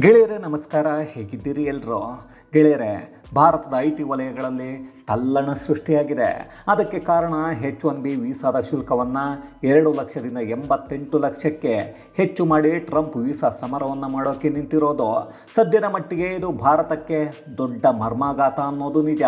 ಗೆಳೆಯರೇ, ನಮಸ್ಕಾರ. ಹೇಗಿದ್ದೀರಿ ಎಲ್ಲರೂ ಗೆಳೆಯರೇ, ಭಾರತದ ಐ ಟಿ ವಲಯಗಳಲ್ಲಿ ತಲ್ಲಣ ಸೃಷ್ಟಿಯಾಗಿದೆ. ಅದಕ್ಕೆ ಕಾರಣ ಹೆಚ್ ಒನ್ ಬಿ ವೀಸಾದ ಶುಲ್ಕವನ್ನು ಎರಡು ಲಕ್ಷದಿಂದ ಎಂಬತ್ತೆಂಟು ಲಕ್ಷಕ್ಕೆ ಹೆಚ್ಚು ಮಾಡಿ ಟ್ರಂಪ್ ವೀಸಾ ಸಮರವನ್ನು ಮಾಡೋಕ್ಕೆ ನಿಂತಿರೋದು. ಸದ್ಯದ ಮಟ್ಟಿಗೆ ಇದು ಭಾರತಕ್ಕೆ ದೊಡ್ಡ ಮರ್ಮಾಘಾತ ಅನ್ನೋದು ನಿಜ.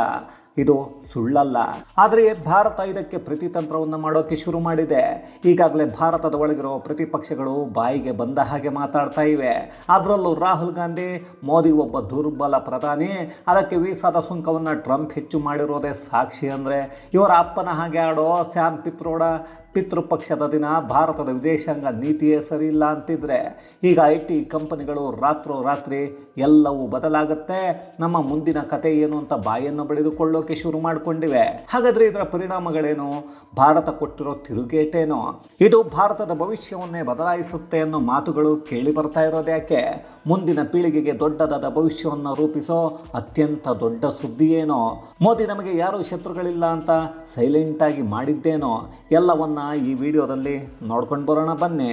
ಇದು ಸುಳ್ಳಲ್ಲ. ಆದರೆ ಭಾರತ ಇದಕ್ಕೆ ಪ್ರತಿತಂತ್ರವನ್ನು ಮಾಡೋಕ್ಕೆ ಶುರು ಮಾಡಿದೆ. ಈಗಾಗಲೇ ಭಾರತದ ಒಳಗಿರೋ ಪ್ರತಿಪಕ್ಷಗಳು ಬಾಯಿಗೆ ಬಂದ ಹಾಗೆ ಮಾತಾಡ್ತಾ ಇವೆ. ಅದರಲ್ಲೂ ರಾಹುಲ್ ಗಾಂಧಿ, ಮೋದಿ ಒಬ್ಬ ದುರ್ಬಲ ಪ್ರಧಾನಿ. ಅದಕ್ಕೆ ವೀಸಾದ ಸುಂಕವನ್ನು ಟ್ರಂಪ್ ಹೆಚ್ಚು ಮಾಡಿರೋದೇ ಸಾಕ್ಷಿ ಅಂದರೆ ಇವರ ಅಪ್ಪನ ಹಾಗೆ ಆಡೋ ಸ್ಯಾಮ್ ಪಿತ್ರೋಡ. ಪಿತೃಪಕ್ಷದ ದಿನ ಭಾರತದ ವಿದೇಶಾಂಗ ನೀತಿಯೇ ಸರಿ ಇಲ್ಲ ಅಂತಿದ್ರೆ. ಈಗ ಐ ಟಿ ಕಂಪನಿಗಳು ರಾತ್ರೋ ರಾತ್ರಿ ಎಲ್ಲವೂ ಬದಲಾಗುತ್ತೆ. ನಮ್ಮ ಮುಂದಿನ ಕತೆ ಏನು ಅಂತ ಬಾಯನ್ನು ಬಡಿದುಕೊಳ್ಳೋಕೆ ಶುರು ಮಾಡಿಕೊಂಡಿವೆ. ಹಾಗಾದರೆ ಇದರ ಪರಿಣಾಮಗಳೇನು? ಭಾರತ ಕೊಟ್ಟಿರೋ ತಿರುಗೇಟೇನೋ? ಇದು ಭಾರತದ ಭವಿಷ್ಯವನ್ನೇ ಬದಲಾಯಿಸುತ್ತೆ ಅನ್ನೋ ಮಾತುಗಳು ಕೇಳಿ ಬರ್ತಾ ಇರೋದು ಯಾಕೆ? ಮುಂದಿನ ಪೀಳಿಗೆಗೆ ದೊಡ್ಡದಾದ ಭವಿಷ್ಯವನ್ನು ರೂಪಿಸೋ ಅತ್ಯಂತ ದೊಡ್ಡ ಸುದ್ದಿ ಏನೋ ಮೋದಿ ನಮಗೆ ಯಾರೂ ಶತ್ರುಗಳಿಲ್ಲ ಅಂತ ಸೈಲೆಂಟಾಗಿ ಮಾಡಿದ್ದೇನೋ? ಎಲ್ಲವನ್ನ ಈ ವಿಡಿಯೋದಲ್ಲಿ ನೋಡ್ಕೊಂಡು ಬರೋಣ ಬನ್ನಿ.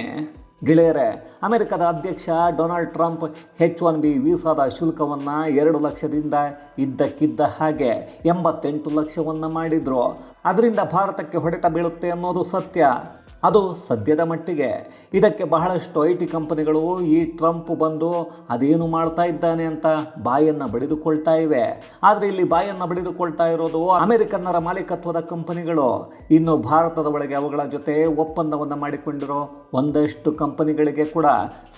ಗೆಳೆಯರೇ, ಅಮೆರಿಕದ ಅಧ್ಯಕ್ಷ Donald Trump H one B ವೀಸಾದ ಶುಲ್ಕವನ್ನು ಎರಡು ಲಕ್ಷದಿಂದ ಇದ್ದಕ್ಕಿದ್ದ ಹಾಗೆ ಎಂಬತ್ತೆಂಟು ಲಕ್ಷವನ್ನು ಮಾಡಿದರು. ಅದರಿಂದ ಭಾರತಕ್ಕೆ ಹೊಡೆತ ಬೀಳುತ್ತೆ ಅನ್ನೋದು ಸತ್ಯ. ಅದು ಸದ್ಯದ ಮಟ್ಟಿಗೆ. ಇದಕ್ಕೆ ಬಹಳಷ್ಟು ಐ ಟಿ ಕಂಪನಿಗಳು ಈ ಟ್ರಂಪ್ ಬಂದು ಅದೇನು ಮಾಡ್ತಾ ಇದ್ದಾನೆ ಅಂತ ಬಾಯನ್ನು ಬಡಿದುಕೊಳ್ತಾ ಇವೆ. ಆದರೆ ಇಲ್ಲಿ ಬಾಯನ್ನು ಬಡಿದುಕೊಳ್ತಾ ಇರೋದು ಅಮೆರಿಕನ್ನರ ಮಾಲೀಕತ್ವದ ಕಂಪನಿಗಳು. ಇನ್ನು ಭಾರತದ ಒಳಗೆ ಅವುಗಳ ಜೊತೆ ಒಪ್ಪಂದವನ್ನು ಮಾಡಿಕೊಂಡಿರೋ ಒಂದಷ್ಟು ಕಂಪನಿಗಳಿಗೆ ಕೂಡ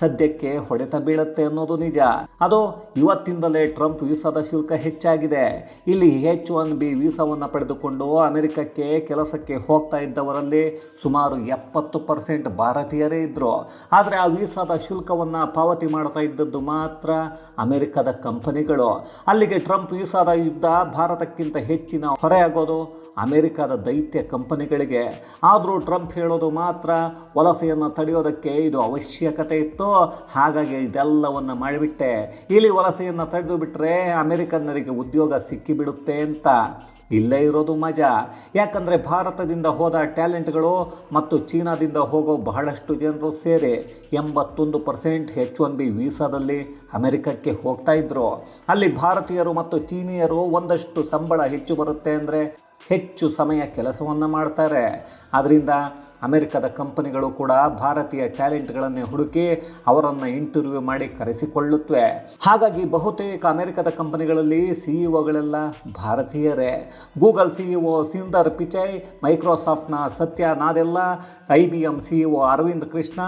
ಸದ್ಯಕ್ಕೆ ಹೊಡೆತ ಬೀಳುತ್ತೆ ಅನ್ನೋದು ನಿಜ. ಅದು ಇವತ್ತಿಂದಲೇ ಟ್ರಂಪ್ ವೀಸಾದ ಶುಲ್ಕ ಹೆಚ್ಚಾಗಿದೆ. ಇಲ್ಲಿ ಹೆಚ್ ಒನ್ ಬಿ ವೀಸಾವನ್ನು ಪಡೆದುಕೊಂಡು ಅಮೆರಿಕಕ್ಕೆ ಕೆಲಸಕ್ಕೆ ಹೋಗ್ತಾ ಇದ್ದವರಲ್ಲಿ ಸುಮಾರು ಎಪ್ಪತ್ತು ಪರ್ಸೆಂಟ್ ಭಾರತೀಯರೇ ಇದ್ದರು ಆದರೆ ಆ ವೀಸಾದ ಶುಲ್ಕವನ್ನು ಪಾವತಿ ಮಾಡ್ತಾ ಇದ್ದದ್ದು ಮಾತ್ರ ಅಮೆರಿಕದ ಕಂಪನಿಗಳು. ಅಲ್ಲಿಗೆ ಟ್ರಂಪ್ ವೀಸಾದ ಯುದ್ಧ ಭಾರತಕ್ಕಿಂತ ಹೆಚ್ಚಿನ ಹೊರೆಯಾಗೋದು ಅಮೆರಿಕದ ದೈತ್ಯ ಕಂಪನಿಗಳಿಗೆ. ಆದರೂ ಟ್ರಂಪ್ ಹೇಳೋದು ಮಾತ್ರ ವಲಸೆಯನ್ನು ತಡೆಯೋದಕ್ಕೆ ಇದು ಅವಶ್ಯಕತೆ ಇತ್ತು. ಹಾಗಾಗಿ ಇದೆಲ್ಲವನ್ನು ಮಾಡಿಬಿಟ್ಟೆ. ಇಲ್ಲಿ ವಲಸೆಯನ್ನು ತಡೆದು ಬಿಟ್ಟರೆ ಅಮೆರಿಕನ್ನರಿಗೆ ಉದ್ಯೋಗ ಸಿಕ್ಕಿಬಿಡುತ್ತೆ ಅಂತ. ಇಲ್ಲೇ ಇರೋದು ಮಜಾ. ಯಾಕಂದರೆ ಭಾರತದಿಂದ ಹೋದ ಟ್ಯಾಲೆಂಟ್ಗಳು ಮತ್ತು ಚೀನಾದಿಂದ ಹೋಗೋ ಬಹಳಷ್ಟು ಜನರು ಸೇರಿ ಎಂಬತ್ತೊಂದು ಪರ್ಸೆಂಟ್ ಹೆಚ್ ಒನ್ ಬಿ ವೀಸಾದಲ್ಲಿ ಅಮೆರಿಕಕ್ಕೆ ಹೋಗ್ತಾ ಇದ್ರು. ಅಲ್ಲಿ ಭಾರತೀಯರು ಮತ್ತು ಚೀನಿಯರು ಒಂದಷ್ಟು ಸಂಬಳ ಹೆಚ್ಚು ಬರುತ್ತೆ ಅಂದರೆ ಹೆಚ್ಚು ಸಮಯ ಕೆಲಸವನ್ನು ಮಾಡ್ತಾರೆ. ಅದರಿಂದ ಅಮೆರಿಕದ ಕಂಪನಿಗಳು ಕೂಡ ಭಾರತೀಯ ಟ್ಯಾಲೆಂಟ್ಗಳನ್ನೇ ಹುಡುಕಿ ಅವರನ್ನು ಇಂಟರ್ವ್ಯೂ ಮಾಡಿ ಕರೆಸಿಕೊಳ್ಳುತ್ತವೆ. ಹಾಗಾಗಿ ಬಹುತೇಕ ಅಮೆರಿಕದ ಕಂಪನಿಗಳಲ್ಲಿ ಸಿಇಒಗಳೆಲ್ಲ ಭಾರತೀಯರೇ. Google CEO Sundar Pichai, ಮೈಕ್ರೋಸಾಫ್ಟ್ನ Satya Nadella, I B M CEO Arvind Krishna,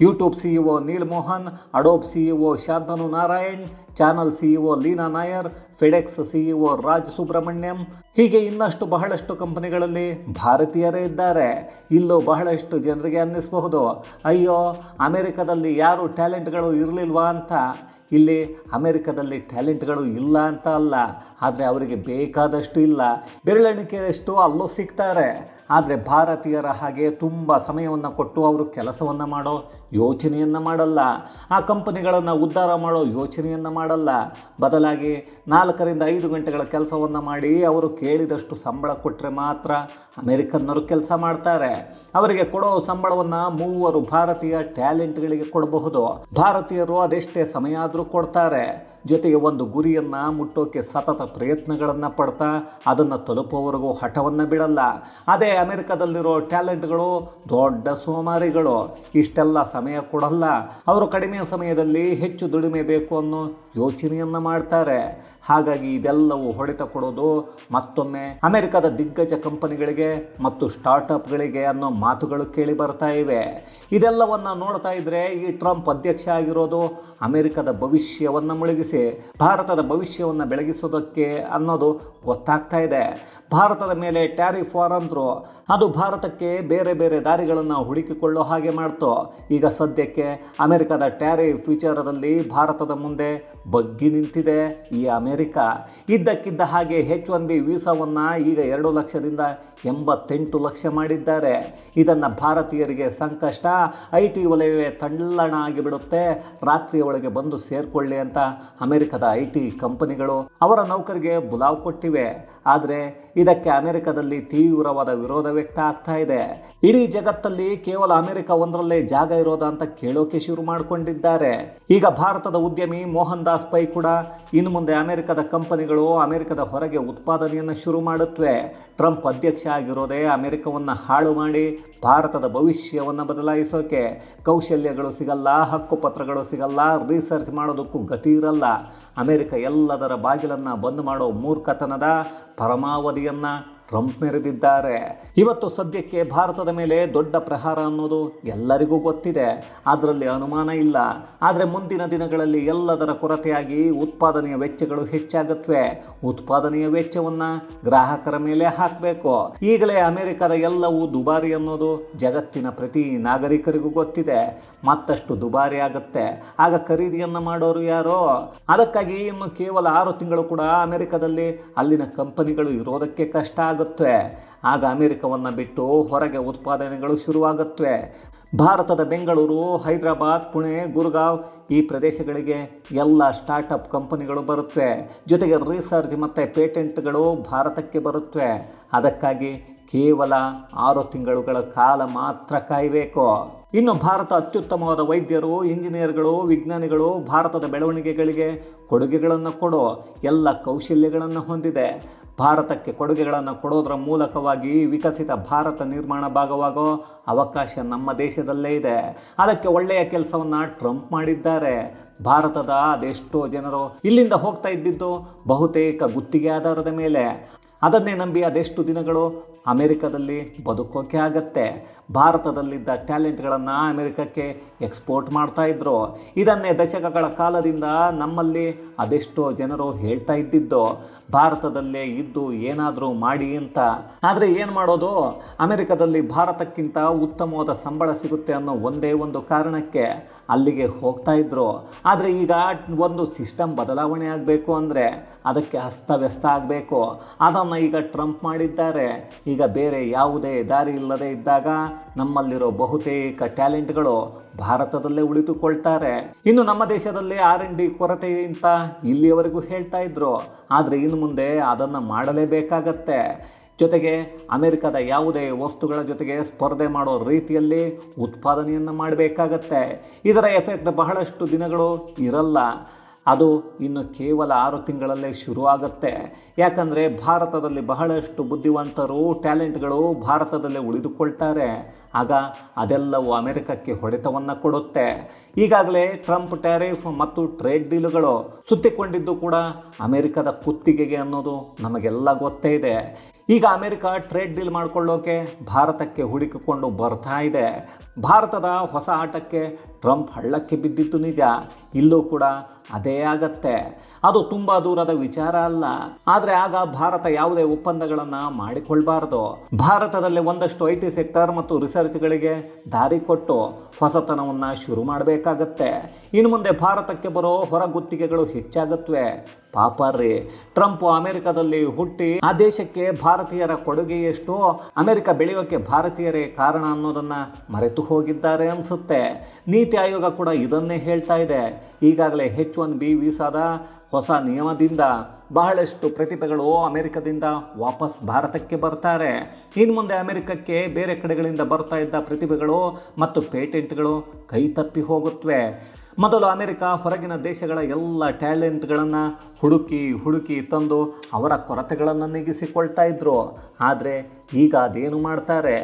YouTube CEO Neal Mohan Adobe CEO Shantanu Narayen Chanel CEO Leena Nair, FedEx CEO Raj Subramaniam. ಹೀಗೆ ಇನ್ನಷ್ಟು ಬಹಳಷ್ಟು ಕಂಪನಿಗಳಲ್ಲಿ ಭಾರತೀಯರೇ ಇದ್ದಾರೆ. ಇಲ್ಲೂ ಬಹಳಷ್ಟು ಜನರಿಗೆ ಅನ್ನಿಸಬಹುದು. ಅಯ್ಯೋ, ಅಮೆರಿಕದಲ್ಲಿ ಯಾರು ಟ್ಯಾಲೆಂಟ್ಗಳು ಇರಲಿಲ್ವಾ ಅಂತ? ಇಲ್ಲಿ ಅಮೆರಿಕದಲ್ಲಿ ಟ್ಯಾಲೆಂಟ್ಗಳು ಇಲ್ಲ ಅಂತ ಅಲ್ಲ. ಆದರೆ ಅವರಿಗೆ ಬೇಕಾದಷ್ಟು ಇಲ್ಲ. ಬೆರಳೆಣಿಕೆಯಷ್ಟು ಅಲ್ಲೂ ಸಿಗ್ತಾರೆ. ಆದರೆ ಭಾರತೀಯರ ಹಾಗೆ ತುಂಬ ಸಮಯವನ್ನು ಕೊಟ್ಟು ಅವರು ಕೆಲಸವನ್ನು ಮಾಡೋ ಯೋಚನೆಯನ್ನು ಮಾಡಲ್ಲ. ಆ ಕಂಪನಿಗಳನ್ನು ಉದ್ಧಾರ ಮಾಡೋ ಯೋಚನೆಯನ್ನು ಬದಲಾಗಿ ನಾಲ್ಕರಿಂದ ಐದು ಗಂಟೆಗಳ ಕೆಲಸವನ್ನು ಮಾಡಿ ಅವರು ಕೇಳಿದಷ್ಟು ಸಂಬಳ ಕೊಟ್ಟರೆ ಮಾತ್ರ ಅಮೆರಿಕನ್ನರು ಕೆಲಸ ಮಾಡ್ತಾರೆ. ಅವರಿಗೆ ಕೊಡೋ ಸಂಬಳವನ್ನು ಮೂವರು ಭಾರತೀಯ ಟ್ಯಾಲೆಂಟ್ಗಳಿಗೆ ಕೊಡಬಹುದು. ಭಾರತೀಯರು ಅದೆಷ್ಟೇ ಸಮಯ ಆದರೂ ಕೊಡ್ತಾರೆ. ಜೊತೆಗೆ ಒಂದು ಗುರಿಯನ್ನು ಮುಟ್ಟೋಕೆ ಸತತ ಪ್ರಯತ್ನಗಳನ್ನು ಪಡ್ತಾ ಅದನ್ನು ತಲುಪುವವರೆಗೂ ಹಠವನ್ನು ಬಿಡಲ್ಲ. ಅದೇ ಅಮೆರಿಕದಲ್ಲಿರೋ ಟ್ಯಾಲೆಂಟ್ಗಳು ದೊಡ್ಡ ಸೋಮಾರಿಗಳು. ಇಷ್ಟೆಲ್ಲ ಸಮಯ ಕೊಡಲ್ಲ. ಅವರು ಕಡಿಮೆ ಸಮಯದಲ್ಲಿ ಹೆಚ್ಚು ದುಡಿಮೆ ಬೇಕು ಅನ್ನೋ ಯೋಚನೆಯನ್ನು ಮಾಡ್ತಾರೆ. ಹಾಗಾಗಿ ಇದೆಲ್ಲವೂ ಹೊಡೆತ ಕೊಡೋದು ಮತ್ತೊಮ್ಮೆ ಅಮೆರಿಕದ ದಿಗ್ಗಜ ಕಂಪನಿಗಳಿಗೆ ಮತ್ತು ಸ್ಟಾರ್ಟಪ್ಗಳಿಗೆ ಅನ್ನೋ ಮಾತುಗಳು ಕೇಳಿ ಬರ್ತಾ ಇವೆ. ಇದೆಲ್ಲವನ್ನು ನೋಡ್ತಾ ಇದ್ರೆ ಈ ಟ್ರಂಪ್ ಅಧ್ಯಕ್ಷ ಆಗಿರೋದು ಅಮೆರಿಕದ ಭವಿಷ್ಯವನ್ನು ಮುಳುಗಿಸಿ, ಭಾರತದ ಭವಿಷ್ಯವನ್ನು ಬೆಳಗಿಸೋದಕ್ಕೆ ಅನ್ನೋದು ಗೊತ್ತಾಗ್ತಾ ಇದೆ. ಭಾರತದ ಮೇಲೆ ಟ್ಯಾರಿಫ್ ವಾರ್ ಅಂದರು, ಅದು ಭಾರತಕ್ಕೆ ಬೇರೆ ಬೇರೆ ದಾರಿಗಳನ್ನು ಹುಡುಕಿಕೊಳ್ಳೋ ಹಾಗೆ ಮಾಡ್ತು. ಈಗ ಸದ್ಯಕ್ಕೆ ಅಮೆರಿಕದ ಟ್ಯಾರಿಫ್ ವಿಚಾರದಲ್ಲಿ ಭಾರತದ ಮುಂದೆ ಬಗ್ಗಿ ನಿಂತಿದೆ ಈ ಅಮೆರಿಕ. ಇದ್ದಕ್ಕಿದ್ದ ಹಾಗೆ ಹೆಚ್ ಒನ್ ಬಿ ವೀಸಾವನ್ನು ಈಗ ಎರಡು ಲಕ್ಷದಿಂದ ಎಂಬತ್ತೆಂಟು ಲಕ್ಷ ಮಾಡಿದ್ದಾರೆ. ಇದನ್ನು ಭಾರತೀಯರಿಗೆ ಸಂಕಷ್ಟ. ಐ ಟಿ ವಲಯವೇ ತಳ್ಳಣ ಆಗಿಬಿಡುತ್ತೆ. ರಾತ್ರಿಯ ಒಳಗೆ ಬಂದು ಸೇರಿಕೊಳ್ಳಿ ಅಂತ ಅಮೆರಿಕದ ಐ ಟಿ ಕಂಪನಿಗಳು ಅವರ ನೌಕರಿಗೆ ಬುಲಾವ್ ಕೊಟ್ಟಿವೆ. ಆದರೆ ಇದಕ್ಕೆ ಅಮೆರಿಕದಲ್ಲಿ ತೀವ್ರವಾದ ವಿರೋಧ ವ್ಯಕ್ತ ಆಗ್ತಾ ಇದೆ. ಇಡೀ ಜಗತ್ತಲ್ಲಿ ಕೇವಲ ಅಮೆರಿಕ ಒಂದರಲ್ಲೇ ಜಾಗ ಇರೋದ ಅಂತ ಕೇಳೋಕೆ ಶುರು ಮಾಡಿಕೊಂಡಿದ್ದಾರೆ. ಈಗ ಭಾರತದ ಉದ್ಯಮಿ ಮೋಹನ್ ದಾಸ್ ಪೈ ಕೂಡ ಇನ್ನು ಮುಂದೆ ಅಮೆರಿಕದ ಕಂಪನಿಗಳು ಅಮೆರಿಕದ ಹೊರಗೆ ಉತ್ಪಾದನೆಯನ್ನು ಶುರು ಮಾಡುತ್ತವೆ. ಟ್ರಂಪ್ ಅಧ್ಯಕ್ಷ ಆಗಿರೋದೇ ಅಮೆರಿಕವನ್ನು ಹಾಳು ಮಾಡಿ ಭಾರತದ ಭವಿಷ್ಯವನ್ನು ಬದಲಾಯಿಸೋಕೆ. ಕೌಶಲ್ಯಗಳು ಸಿಗಲ್ಲ, ಹಕ್ಕುಪತ್ರಗಳು ಸಿಗಲ್ಲ ರಿಸರ್ಚ್ ಮಾಡೋದಕ್ಕೂ ಗತಿ ಇರಲ್ಲ. ಅಮೆರಿಕ ಎಲ್ಲದರ ಬಾಗಿಲನ್ನು ಬಂದ್ ಮಾಡೋ ಮೂರ್ಖತನದ ಪರಮಾವಧಿಯನ್ನು ಟ್ರಂಪ್ ಮೆರೆದಿದ್ದಾರೆ. ಇವತ್ತು ಸದ್ಯಕ್ಕೆ ಭಾರತದ ಮೇಲೆ ದೊಡ್ಡ ಪ್ರಹಾರ ಅನ್ನೋದು ಎಲ್ಲರಿಗೂ ಗೊತ್ತಿದೆ. ಅದರಲ್ಲಿ ಅನುಮಾನ ಇಲ್ಲ. ಆದರೆ ಮುಂದಿನ ದಿನಗಳಲ್ಲಿ ಎಲ್ಲದರ ಕೊರತೆಯಾಗಿ ಉತ್ಪಾದನೆಯ ವೆಚ್ಚಗಳು ಹೆಚ್ಚಾಗತ್ವೆ. ಉತ್ಪಾದನೆಯ ವೆಚ್ಚವನ್ನು ಗ್ರಾಹಕರ ಮೇಲೆ ಹಾಕಬೇಕು. ಈಗಲೇ ಅಮೆರಿಕದ ಎಲ್ಲವೂ ದುಬಾರಿ ಅನ್ನೋದು ಜಗತ್ತಿನ ಪ್ರತಿ ನಾಗರಿಕರಿಗೂ ಗೊತ್ತಿದೆ. ಮತ್ತಷ್ಟು ದುಬಾರಿ ಆಗುತ್ತೆ. ಆಗ ಖರೀದಿಯನ್ನು ಮಾಡೋರು ಯಾರೋ? ಅದಕ್ಕಾಗಿ ಇನ್ನು ಕೇವಲ ಆರು ತಿಂಗಳು ಕೂಡ ಅಮೆರಿಕದಲ್ಲಿ ಅಲ್ಲಿನ ಕಂಪನಿಗಳು ಇರೋದಕ್ಕೆ ಕಷ್ಟ ಆಗುತ್ತವೆ ಆಗ ಅಮೆರಿಕವನ್ನು ಬಿಟ್ಟು ಹೊರಗೆ ಉತ್ಪಾದನೆಗಳು ಶುರುವಾಗುತ್ತವೆ. ಭಾರತದ ಬೆಂಗಳೂರು, ಹೈದರಾಬಾದ್, ಪುಣೆ, ಗುರ್ಗಾವ್ ಈ ಪ್ರದೇಶಗಳಿಗೆ ಎಲ್ಲ ಸ್ಟಾರ್ಟಪ್ ಕಂಪನಿಗಳು ಬರುತ್ತವೆ. ಜೊತೆಗೆ ರಿಸರ್ಚ್ ಮತ್ತು ಪೇಟೆಂಟ್ಗಳು ಭಾರತಕ್ಕೆ ಬರುತ್ತವೆ. ಅದಕ್ಕಾಗಿ ಕೇವಲ ಆರು ತಿಂಗಳುಗಳ ಕಾಲ ಮಾತ್ರ ಕಾಯಬೇಕು. ಇನ್ನು ಭಾರತ ಅತ್ಯುತ್ತಮವಾದ ವೈದ್ಯರು, ಇಂಜಿನಿಯರ್ಗಳು, ವಿಜ್ಞಾನಿಗಳು ಭಾರತದ ಬೆಳವಣಿಗೆಗಳಿಗೆ ಕೊಡುಗೆಗಳನ್ನು ಕೊಡೋ. ಎಲ್ಲ ಕೌಶಲ್ಯಗಳನ್ನು ಹೊಂದಿದೆ. ಭಾರತಕ್ಕೆ ಕೊಡುಗೆಗಳನ್ನು ಕೊಡೋದರ ಮೂಲಕವಾಗಿ ವಿಕಸಿತ ಭಾರತ ನಿರ್ಮಾಣ ಭಾಗವಾಗೋ ಅವಕಾಶ ನಮ್ಮ ದೇಶದಲ್ಲೇ ಇದೆ. ಅದಕ್ಕೆ ಒಳ್ಳೆಯ ಕೆಲಸವನ್ನು ಟ್ರಂಪ್ ಮಾಡಿದ್ದಾರೆ. ಭಾರತದ ಅದೆಷ್ಟೋ ಜನರು ಇಲ್ಲಿಂದ ಹೋಗ್ತಾ ಇದ್ದಿದ್ದು ಬಹುತೇಕ ಗುತ್ತಿಗೆ ಆಧಾರದ ಮೇಲೆ. ಅದನ್ನೇ ನಂಬಿ ಅದೆಷ್ಟು ದಿನಗಳು ಅಮೆರಿಕದಲ್ಲಿ ಬದುಕೋಕೆ ಆಗತ್ತೆ. ಭಾರತದಲ್ಲಿದ್ದ ಟ್ಯಾಲೆಂಟ್ಗಳನ್ನು ಅಮೆರಿಕಕ್ಕೆ ಎಕ್ಸ್ಪೋರ್ಟ್ ಮಾಡ್ತಾ ಇದ್ರು. ಇದನ್ನೇ ದಶಕಗಳ ಕಾಲದಿಂದ ನಮ್ಮಲ್ಲಿ ಅದೆಷ್ಟೋ ಜನರು ಹೇಳ್ತಾ ಇದ್ದಿದ್ದು. ಭಾರತದಲ್ಲೇ ಇದ್ದು ಏನಾದರೂ ಮಾಡಿ ಅಂತ. ಆದರೆ ಏನು ಮಾಡೋದು? ಅಮೆರಿಕದಲ್ಲಿ ಭಾರತಕ್ಕಿಂತ ಉತ್ತಮವಾದ ಸಂಬಳ ಸಿಗುತ್ತೆ ಅನ್ನೋ ಒಂದೇ ಒಂದು ಕಾರಣಕ್ಕೆ ಅಲ್ಲಿಗೆ ಹೋಗ್ತಾ ಇದ್ದರು ಆದರೆ ಈಗ ಒಂದು ಸಿಸ್ಟಮ್ ಬದಲಾವಣೆ ಆಗಬೇಕು ಅಂದರೆ ಅದಕ್ಕೆ ಅಸ್ತವ್ಯಸ್ತ ಆಗಬೇಕು. ಅದನ್ನು ಈಗ ಟ್ರಂಪ್ ಮಾಡಿದ್ದಾರೆ. ಈಗ ಬೇರೆ ಯಾವುದೇ ದಾರಿ ಇಲ್ಲದೆ ಇದ್ದಾಗ ನಮ್ಮಲ್ಲಿರೋ ಬಹುತೇಕ ಟ್ಯಾಲೆಂಟ್ಗಳು ಭಾರತದಲ್ಲೇ ಉಳಿದುಕೊಳ್ತಾರೆ. ಇನ್ನು ನಮ್ಮ ದೇಶದಲ್ಲಿ ಆರ್ ಎನ್ ಡಿ ಕೊರತೆ ಅಂತ ಇಲ್ಲಿಯವರೆಗೂ ಹೇಳ್ತಾ ಇದ್ರು. ಆದರೆ ಇನ್ನು ಮುಂದೆ ಅದನ್ನು ಮಾಡಲೇಬೇಕಾಗತ್ತೆ. ಜೊತೆಗೆ ಅಮೆರಿಕದ ಯಾವುದೇ ವಸ್ತುಗಳ ಜೊತೆಗೆ ಸ್ಪರ್ಧೆ ಮಾಡೋ ರೀತಿಯಲ್ಲಿ ಉತ್ಪಾದನೆಯನ್ನು ಮಾಡಬೇಕಾಗತ್ತೆ. ಇದರ ಎಫೆಕ್ಟ್ ಬಹಳಷ್ಟು ದಿನಗಳು ಇರಲ್ಲ. ಅದು ಇನ್ನು ಕೇವಲ ಆರು ತಿಂಗಳಲ್ಲೇ ಶುರುವಾಗುತ್ತೆ. ಯಾಕಂದರೆ ಭಾರತದಲ್ಲಿ ಬಹಳಷ್ಟು ಬುದ್ಧಿವಂತರು, ಟ್ಯಾಲೆಂಟ್ಗಳು ಭಾರತದಲ್ಲೇ ಉಳಿದುಕೊಳ್ತಾರೆ. ಆಗ ಅದೆಲ್ಲವೂ ಅಮೆರಿಕಕ್ಕೆ ಹೊಡೆತವನ್ನು ಕೊಡುತ್ತೆ. ಈಗಾಗಲೇ ಟ್ರಂಪ್ ಟ್ಯಾರಿಫ್ ಮತ್ತು ಟ್ರೇಡ್ ಡೀಲ್ಗಳು ಸುತ್ತಿಕೊಂಡಿದ್ದು ಕೂಡ ಅಮೆರಿಕದ ಕುತ್ತಿಗೆಗೆ ಅನ್ನೋದು ನಮಗೆಲ್ಲ ಗೊತ್ತೇ ಇದೆ. ಈಗ ಅಮೆರಿಕ ಟ್ರೇಡ್ ಡೀಲ್ ಮಾಡಿಕೊಳ್ಳೋಕೆ ಭಾರತಕ್ಕೆ ಹುಡುಕಿಕೊಂಡು ಬರ್ತಾ ಇದೆ. ಭಾರತದ ಹೊಸ ಆಟಕ್ಕೆ ಟ್ರಂಪ್ ಹಳ್ಳಕ್ಕೆ ಬಿದ್ದಿದ್ದು ನಿಜ. ಇಲ್ಲೂ ಕೂಡ ಅದೇ ಆಗತ್ತೆ. ಅದು ತುಂಬ ದೂರದ ವಿಚಾರ ಅಲ್ಲ. ಆದರೆ ಆಗ ಭಾರತ ಯಾವುದೇ ಒಪ್ಪಂದಗಳನ್ನು ಮಾಡಿಕೊಳ್ಬಾರ್ದು. ಭಾರತದಲ್ಲಿ ಒಂದಷ್ಟು ಐ ಟಿ ಸೆಕ್ಟರ್ ಮತ್ತು ರಿಸರ್ಚ್ಗಳಿಗೆ ದಾರಿ ಕೊಟ್ಟು ಹೊಸತನವನ್ನು ಶುರು ಮಾಡಬೇಕಾಗತ್ತೆ. ಇನ್ನು ಮುಂದೆ ಭಾರತಕ್ಕೆ ಬರೋ ಹೊರಗುತ್ತಿಗೆಗಳು ಹೆಚ್ಚಾಗತ್ವೆ. ಪಾಪ ರೀ ಟ್ರಂಪ್ ಅಮೆರಿಕದಲ್ಲಿ ಹುಟ್ಟಿ ಆ ದೇಶಕ್ಕೆ ಭಾರತೀಯರ ಕೊಡುಗೆ ಎಷ್ಟು, ಅಮೆರಿಕ ಬೆಳೆಯೋಕೆ ಭಾರತೀಯರೇ ಕಾರಣ ಅನ್ನೋದನ್ನ ಮರೆತು ಹೋಗಿದ್ದಾರೆ ಅನಿಸುತ್ತೆ. ನೀತಿ ಆಯೋಗ ಕೂಡ ಇದನ್ನೇ ಹೇಳ್ತಾ ಇದೆ. ಈಗಾಗಲೇ ಹೆಚ್ ಒನ್ ಬಿ ವೀಸಾದ ಹೊಸ ನಿಯಮದಿಂದ ಬಹಳಷ್ಟು ಪ್ರತಿಭೆಗಳು ಅಮೆರಿಕದಿಂದ ವಾಪಸ್ ಭಾರತಕ್ಕೆ ಬರ್ತಾರೆ. ಇನ್ನು ಮುಂದೆ ಅಮೆರಿಕಕ್ಕೆ ಬೇರೆ ಕಡೆಗಳಿಂದ ಬರ್ತಾ ಇದ್ದ ಪ್ರತಿಭೆಗಳು ಮತ್ತು ಪೇಟೆಂಟ್ಗಳು ಕೈ ತಪ್ಪಿ ಹೋಗುತ್ತವೆ ಮೊದಲು ಅಮೆರಿಕ ಹೊರಗಿನ ದೇಶಗಳ ಎಲ್ಲ ಟ್ಯಾಲೆಂಟ್ಗಳನ್ನು ಹುಡುಕಿ ಹುಡುಕಿ ತಂದು ಅವರ ಕೊರತೆಗಳನ್ನು ನೀಗಿಸಿಕೊಳ್ತಾ ಇದ್ರು. ಆದರೆ ಈಗ ಅದೇನು ಮಾಡ್ತಾರೆ?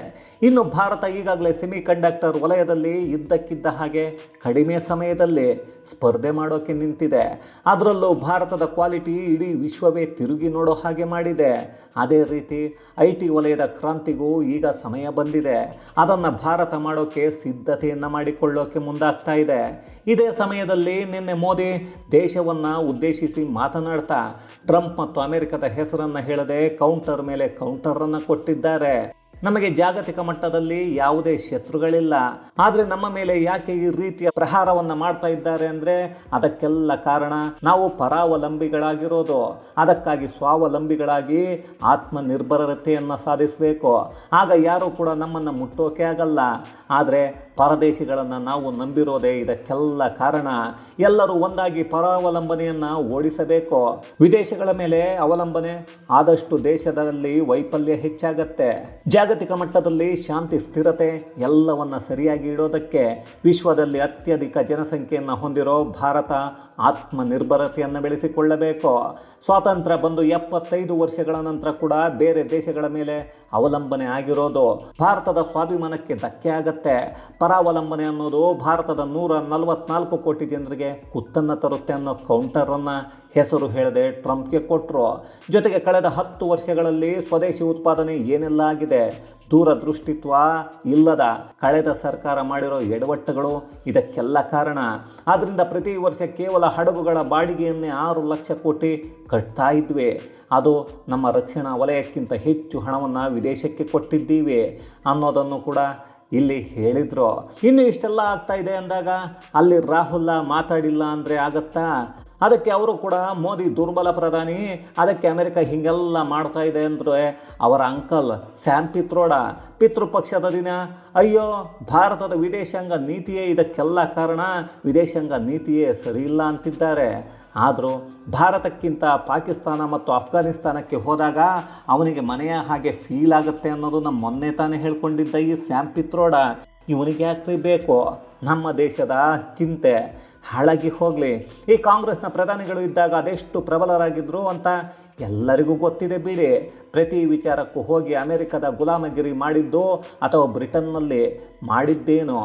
ಇನ್ನು ಭಾರತ ಈಗಾಗಲೇ ಸೆಮಿ ಕಂಡಕ್ಟರ್ ವಲಯದಲ್ಲಿ ಇದ್ದಕ್ಕಿದ್ದ ಹಾಗೆ ಕಡಿಮೆ ಸಮಯದಲ್ಲಿ ಸ್ಪರ್ಧೆ ಮಾಡೋಕೆ ನಿಂತಿದೆ. ಅದರಲ್ಲೂ ಭಾರತದ ಕ್ವಾಲಿಟಿ ಇಡೀ ವಿಶ್ವವೇ ತಿರುಗಿ ನೋಡೋ ಹಾಗೆ ಮಾಡಿದೆ. ಅದೇ ರೀತಿ ಐ ಟಿ ವಲಯದ ಕ್ರಾಂತಿಗೂ ಈಗ ಸಮಯ ಬಂದಿದೆ. ಅದನ್ನು ಭಾರತ ಮಾಡೋಕ್ಕೆ ಸಿದ್ಧತೆಯನ್ನು ಮಾಡಿಕೊಳ್ಳೋಕೆ ಮುಂದಾಗ್ತಾ ಇದೆ. ಇದೇ ಸಮಯದಲ್ಲಿ ನಿನ್ನೆ ಮೋದಿ ದೇಶವನ್ನು ಉದ್ದೇಶಿಸಿ ಮಾತನಾಡ್ತಾ, ಟ್ರಂಪ್ ಮತ್ತು ಅಮೆರಿಕದ ಹೆಸರನ್ನು ಹೇಳದೆ ಕೌಂಟರ್ ಮೇಲೆ ಕೌಂಟರನ್ನು ಕೊಟ್ಟಿದ್ದಾರೆ. ನಮಗೆ ಜಾಗತಿಕ ಮಟ್ಟದಲ್ಲಿ ಯಾವುದೇ ಶತ್ರುಗಳಿಲ್ಲ. ಆದರೆ ನಮ್ಮ ಮೇಲೆ ಯಾಕೆ ಈ ರೀತಿಯ ಪ್ರಹಾರವನ್ನು ಮಾಡ್ತಾ ಇದ್ದಾರೆ ಅಂದರೆ ಅದಕ್ಕೆಲ್ಲ ಕಾರಣ ನಾವು ಪರಾವಲಂಬಿಗಳಾಗಿರೋದು. ಅದಕ್ಕಾಗಿ ಸ್ವಾವಲಂಬಿಗಳಾಗಿ ಆತ್ಮನಿರ್ಭರತೆಯನ್ನು ಸಾಧಿಸಬೇಕು. ಆಗ ಯಾರೂ ಕೂಡ ನಮ್ಮನ್ನು ಮುಟ್ಟೋಕೆ ಆಗಲ್ಲ. ಆದರೆ ಪರದೇಶಿಗಳನ್ನು ನಾವು ನಂಬಿರೋದೇ ಇದಕ್ಕೆಲ್ಲ ಕಾರಣ. ಎಲ್ಲರೂ ಒಂದಾಗಿ ಪರಾವಲಂಬನೆಯನ್ನು ಓಡಿಸಬೇಕು. ವಿದೇಶಗಳ ಮೇಲೆ ಅವಲಂಬನೆ, ಆದಷ್ಟು ದೇಶದಲ್ಲಿ ವೈಫಲ್ಯ ಹೆಚ್ಚಾಗತ್ತೆ. ಜಾಗತಿಕ ಮಟ್ಟದಲ್ಲಿ ಶಾಂತಿ, ಸ್ಥಿರತೆ ಎಲ್ಲವನ್ನು ಸರಿಯಾಗಿ ಇಡೋದಕ್ಕೆ ವಿಶ್ವದಲ್ಲಿ ಅತ್ಯಧಿಕ ಜನಸಂಖ್ಯೆಯನ್ನು ಹೊಂದಿರೋ ಭಾರತ ಆತ್ಮನಿರ್ಭರತೆಯನ್ನು ಬೆಳೆಸಿಕೊಳ್ಳಬೇಕು. ಸ್ವಾತಂತ್ರ್ಯ ಬಂದು ಎಪ್ಪತ್ತೈದು ವರ್ಷಗಳ ನಂತರ ಕೂಡ ಬೇರೆ ದೇಶಗಳ ಮೇಲೆ ಅವಲಂಬನೆ ಆಗಿರೋದು ಭಾರತದ ಸ್ವಾಭಿಮಾನಕ್ಕೆ ಧಕ್ಕೆ ಆಗತ್ತೆ. ಪರಾವಲಂಬನೆ ಅನ್ನೋದು ಭಾರತದ ನೂರ ನಲವತ್ನಾಲ್ಕು ಕೋಟಿ ಜನರಿಗೆ ಕುತ್ತನ್ನು ತರುತ್ತೆ ಅನ್ನೋ ಕೌಂಟರನ್ನು ಹೆಸರು ಹೇಳದೆ ಟ್ರಂಪ್ಗೆ ಕೊಟ್ಟರು ಜೊತೆಗೆ ಕಳೆದ ಹತ್ತು ವರ್ಷಗಳಲ್ಲಿ ಸ್ವದೇಶಿ ಉತ್ಪಾದನೆ ಏನೆಲ್ಲ ಆಗಿದೆ? ದೂರದೃಷ್ಟಿತ್ವ ಇಲ್ಲದ ಕಳೆದ ಸರ್ಕಾರ ಮಾಡಿರೋ ಎಡವಟ್ಟುಗಳು ಇದಕ್ಕೆಲ್ಲ ಕಾರಣ. ಆದ್ದರಿಂದ ಪ್ರತಿ ವರ್ಷ ಕೇವಲ ಹಡಗುಗಳ ಬಾಡಿಗೆಯನ್ನೇ ಆರು ಲಕ್ಷ ಕೋಟಿ ಕಟ್ತಾ ಇದ್ವಿ. ಅದು ನಮ್ಮ ರಕ್ಷಣಾ ವಲಯಕ್ಕಿಂತ ಹೆಚ್ಚು ಹಣವನ್ನು ವಿದೇಶಕ್ಕೆ ಕೊಟ್ಟಿದ್ದೀವಿ ಅನ್ನೋದನ್ನು ಕೂಡ ಇಲ್ಲಿ ಹೇಳಿದರು. ಇನ್ನು ಇಷ್ಟೆಲ್ಲ ಆಗ್ತಾ ಇದೆ ಅಂದಾಗ ಅಲ್ಲಿ ರಾಹುಲ್ ಮಾತಾಡಿಲ್ಲ ಅಂದರೆ ಆಗತ್ತಾ? ಅದಕ್ಕೆ ಅವರು ಕೂಡ ಮೋದಿ ದುರ್ಬಲ ಪ್ರಧಾನಿ, ಅದಕ್ಕೆ ಅಮೆರಿಕ ಹೀಗೆಲ್ಲ ಮಾಡ್ತಾ ಇದೆ ಅಂದರೆ ಅವರ ಅಂಕಲ್ ಸ್ಯಾಮ್ ಪಿತ್ರೋಡ, ಪಿತೃಪಕ್ಷದ ದಿನ. ಅಯ್ಯೋ, ಭಾರತದ ವಿದೇಶಾಂಗ ನೀತಿಯೇ ಇದಕ್ಕೆಲ್ಲ ಕಾರಣ. ವಿದೇಶಾಂಗ ನೀತಿಯೇ ಸರಿಯಿಲ್ಲ ಅಂತಿದ್ದಾರೆ. ಆದರೂ ಭಾರತಕ್ಕಿಂತ ಪಾಕಿಸ್ತಾನ ಮತ್ತು ಅಫ್ಘಾನಿಸ್ತಾನಕ್ಕೆ ಹೋದಾಗ ಅವನಿಗೆ ಮನೆಯ ಹಾಗೆ ಫೀಲ್ ಆಗುತ್ತೆ ಅನ್ನೋದು ನಮ್ಮ ಮೊನ್ನೆ ತಾನೇ ಹೇಳ್ಕೊಂಡಿದ್ದ ಈ ಸ್ಯಾಮ್ ಪಿತ್ರೋಡ. ಇವನಿಗೆ ಯಾಕ್ರಿ ಬೇಕು? ನಮ್ಮ ದೇಶದ ಚಿಂತೆ. ಹಾಳಾಗಿ ಹೋಗಲಿ. ಈ ಕಾಂಗ್ರೆಸ್ನ ಪ್ರಧಾನಿಗಳು ಇದ್ದಾಗ ಅದೆಷ್ಟು ಪ್ರಬಲರಾಗಿದ್ದರು ಅಂತ ಎಲ್ಲರಿಗೂ ಗೊತ್ತಿದೆ ಬಿಡಿ. ಪ್ರತಿ ವಿಚಾರಕ್ಕೂ ಹೋಗಿ ಅಮೆರಿಕದ ಗುಲಾಮಗಿರಿ ಮಾಡಿದ್ದೋ ಅಥವಾ ಬ್ರಿಟನ್ನಲ್ಲಿ ಮಾಡಿದ್ದೇನೋ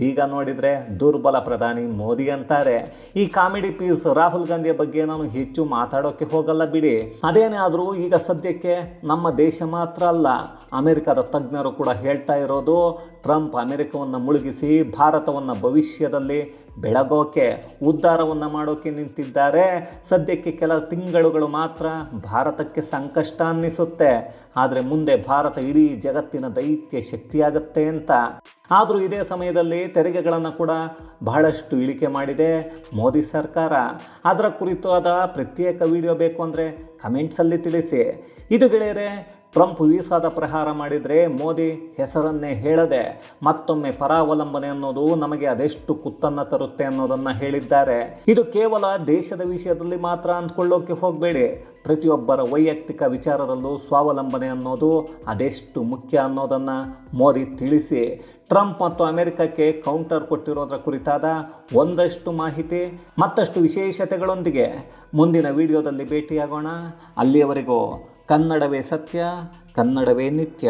ಈಗ ನೋಡಿದರೆ ದುರ್ಬಲ ಪ್ರಧಾನಿ ಮೋದಿ ಅಂತಾರೆ. ಈ ಕಾಮಿಡಿ ಪೀಸ್ ರಾಹುಲ್ ಗಾಂಧಿಯ ಬಗ್ಗೆ ನಾನು ಹೆಚ್ಚು ಮಾತಾಡೋಕ್ಕೆ ಹೋಗಲ್ಲ ಬಿಡಿ. ಅದೇನೇ ಆದರೂ ಈಗ ಸದ್ಯಕ್ಕೆ ನಮ್ಮ ದೇಶ ಮಾತ್ರ ಅಲ್ಲ, ಅಮೆರಿಕದ ತಜ್ಞರು ಕೂಡ ಹೇಳ್ತಾ ಇರೋದು, ಟ್ರಂಪ್ ಅಮೆರಿಕವನ್ನು ಮುಳುಗಿಸಿ ಭಾರತವನ್ನು ಭವಿಷ್ಯದಲ್ಲಿ ಬೆಳಗೋಕೆ, ಉದ್ಧಾರವನ್ನು ಮಾಡೋಕೆ ನಿಂತಿದ್ದಾರೆ. ಸದ್ಯಕ್ಕೆ ಕೆಲ ತಿಂಗಳುಗಳು ಮಾತ್ರ ಭಾರತಕ್ಕೆ ಸಂಕಷ್ಟ ಅನ್ನಿಸುತ್ತೆ. ಆದರೆ ಮುಂದೆ ಭಾರತ ಇಡೀ ಜಗತ್ತಿನ ದೈತ್ಯ ಶಕ್ತಿಯಾಗತ್ತೆ ಅಂತ. ಆದರೂ ಇದೇ ಸಮಯದಲ್ಲಿ ತೆರಿಗೆಗಳನ್ನು ಕೂಡ ಬಹಳಷ್ಟು ಇಳಿಕೆ ಮಾಡಿದೆ ಮೋದಿ ಸರ್ಕಾರ. ಅದರ ಕುರಿತು ಆದ ಪ್ರತ್ಯೇಕ ವಿಡಿಯೋ ಬೇಕು ಅಂದರೆ ಕಮೆಂಟ್ಸಲ್ಲಿ ತಿಳಿಸಿ. ಇದು ಗೆಳೆಯರೆ, ಟ್ರಂಪ್ ವೀಸಾದ ಪ್ರಹಾರ ಮಾಡಿದರೆ ಮೋದಿ ಹೆಸರನ್ನೇ ಹೇಳದೆ ಮತ್ತೊಮ್ಮೆ ಪರಾವಲಂಬನೆ ಅನ್ನೋದು ನಮಗೆ ಅದೆಷ್ಟು ಕುತ್ತನ್ನು ತರುತ್ತೆ ಅನ್ನೋದನ್ನು ಹೇಳಿದ್ದಾರೆ. ಇದು ಕೇವಲ ದೇಶದ ವಿಷಯದಲ್ಲಿ ಮಾತ್ರ ಅಂದ್ಕೊಳ್ಳೋಕೆ ಹೋಗಬೇಡಿ. ಪ್ರತಿಯೊಬ್ಬರ ವೈಯಕ್ತಿಕ ವಿಚಾರದಲ್ಲೂ ಸ್ವಾವಲಂಬನೆ ಅನ್ನೋದು ಅದೆಷ್ಟು ಮುಖ್ಯ ಅನ್ನೋದನ್ನು ಮೋದಿ ತಿಳಿಸಿ. ಟ್ರಂಪ್ ಮತ್ತು ಅಮೆರಿಕಕ್ಕೆ ಕೌಂಟರ್ ಕೊಟ್ಟಿರೋದ್ರ ಕುರಿತಾದ ಒಂದಷ್ಟು ಮಾಹಿತಿ, ಮತ್ತಷ್ಟು ವಿಶೇಷತೆಗಳೊಂದಿಗೆ ಮುಂದಿನ ವಿಡಿಯೋದಲ್ಲಿ ಭೇಟಿಯಾಗೋಣ. ಅಲ್ಲಿಯವರೆಗೂ ಕನ್ನಡವೇ ಸತ್ಯ, ಕನ್ನಡವೇ ನಿತ್ಯ.